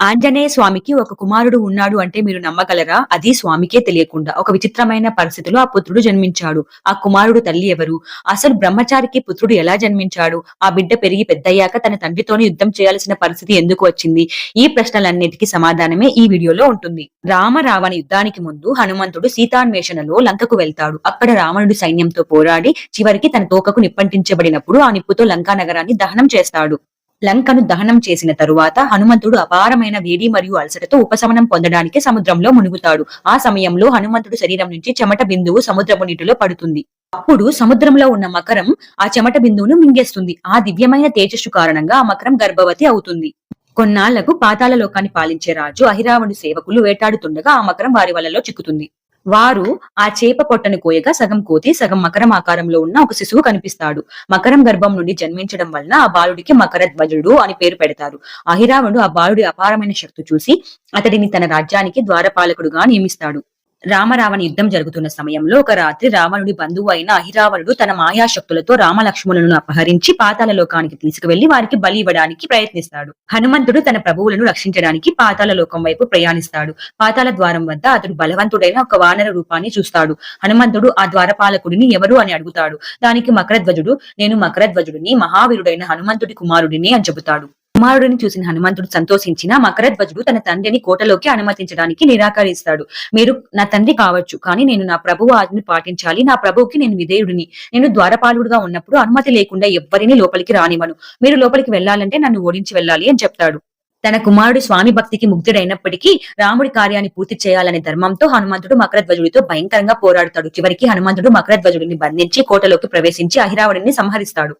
ఆంజనేయ స్వామికి ఒక కుమారుడు ఉన్నాడు అంటే మీరు నమ్మగలరా? అది స్వామికే తెలియకుండా. ఒక విచిత్రమైన పరిస్థితిలో ఆ పుత్రుడు జన్మించాడు. ఆ కుమారుడు తల్లి ఎవరు? అసలు బ్రహ్మచారికి పుత్రుడు ఎలా జన్మించాడు? ఆ బిడ్డ పెరిగి పెద్దయ్యాక తన తండ్రితోనే యుద్ధం చేయాల్సిన పరిస్థితి ఎందుకు వచ్చింది? ఈ ప్రశ్నలన్నిటికీ సమాధానమే ఈ వీడియోలో ఉంటుంది. రామ రావణ యుద్ధానికి ముందు హనుమంతుడు సీతాన్వేషణలో లంకకు వెళ్తాడు. అక్కడ రావణుడు సైన్యంతో పోరాడి చివరికి తన తోకకు నిప్పంటించబడినప్పుడు ఆ నిప్పుతో లంకా నగరాన్ని దహనం చేస్తాడు. లంకను దహనం చేసిన తరువాత హనుమంతుడు అపారమైన వేడి మరియు అలసటతో ఉపశమనం పొందడానికి సముద్రంలో మునుగుతాడు. ఆ సమయంలో హనుమంతుడు శరీరం నుంచి చెమట బిందువు సముద్రపు నీటిలో పడుతుంది. అప్పుడు సముద్రంలో ఉన్న మకరం ఆ చెమట బిందువును మింగేస్తుంది. ఆ దివ్యమైన తేజస్సు కారణంగా ఆ మకరం గర్భవతి అవుతుంది. కొన్నాళ్ళకు పాతాల లోకాన్ని పాలించే రాజు అహిరావణుడి సేవకులు వేటాడుతుండగా ఆ మకరం వారి వలలో చిక్కుతుంది. వారు ఆ చేప పొట్టను కోయగా సగం కోతి సగం మకరం ఆకారంలో ఉన్న ఒక శిశువు కనిపిస్తాడు. మకరం గర్భం నుండి జన్మించడం వలన ఆ బాలుడికి మకరధ్వజుడు అని పేరు పెడతారు. అహిరావణుడు ఆ బాలుడి అపారమైన శక్తి చూసి అతడిని తన రాజ్యానికి ద్వారపాలకుడుగా నియమిస్తాడు. రామరావణ యుద్ధం జరుగుతున్న సమయంలో ఒక రాత్రి రావణుడి బంధువు అయిన అహిరావణుడు తన మాయాశక్తులతో రామలక్ష్మణులను అపహరించి పాతాల లోకానికి తీసుకువెళ్ళి వారికి బలి ఇవ్వడానికి ప్రయత్నిస్తాడు. హనుమంతుడు తన ప్రభువులను రక్షించడానికి పాతాల లోకం వైపు ప్రయాణిస్తాడు. పాతాల ద్వారం వద్ద అతడు బలవంతుడైన ఒక వానర రూపాన్ని చూస్తాడు. హనుమంతుడు ఆ ద్వారపాలకుడిని ఎవరు అని అడుగుతాడు. దానికి మకరధ్వజుడు నేను మకరధ్వజుడిని మహావీరుడైన హనుమంతుడి కుమారుడిని అని చెబుతాడు. కుమారుడిని చూసిన హనుమంతుడు సంతోషించిన మకరధ్వజుడు తన తండ్రిని కోటలోకి అనుమతించడానికి నిరాకరిస్తాడు. మీరు నా తండ్రి కావచ్చు కానీ నేను నా ప్రభువు ఆజ్ఞని పాటించాలి. నా ప్రభువుకి నేను విధేయుడిని. నేను ద్వారపాలుడుగా ఉన్నప్పుడు అనుమతి లేకుండా ఎవ్వరిని లోపలికి రానివ్వను. మీరు లోపలికి వెళ్ళాలంటే నన్ను ఓడించి వెళ్ళాలి అని చెప్తాడు. తన కుమారుడు స్వామి భక్తికి ముగ్ధుడైనప్పటికీ రాముడి కార్యాన్ని పూర్తి చేయాలనే ధర్మంతో హనుమంతుడు మకరధ్వజుడితో భయంకరంగా పోరాడుతాడు. చివరికి హనుమంతుడు మకరధ్వజుడిని బంధించి కోటలోకి ప్రవేశించి అహిరావుడిని సంహరిస్తాడు.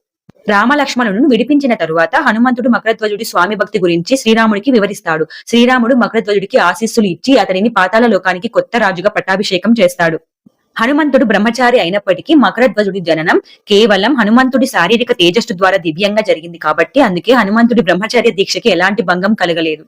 రామలక్ష్మణులను విడిపించిన తరువాత హనుమంతుడు మకరధ్వజుడి స్వామి భక్తి గురించి శ్రీరాముడికి వివరిస్తాడు. శ్రీరాముడు మకరధ్వజుడికి ఆశీస్సులు ఇచ్చి అతనిని పాతాల లోకానికి కొత్త రాజుగా పట్టాభిషేకం చేస్తాడు. హనుమంతుడు బ్రహ్మచారి అయినప్పటికీ మకరధ్వజుడి జననం కేవలం హనుమంతుడి శారీరక తేజస్సు ద్వారా దివ్యంగా జరిగింది కాబట్టి అందుకే హనుమంతుడి బ్రహ్మచార్య దీక్షకి ఎలాంటి భంగం కలగలేదు.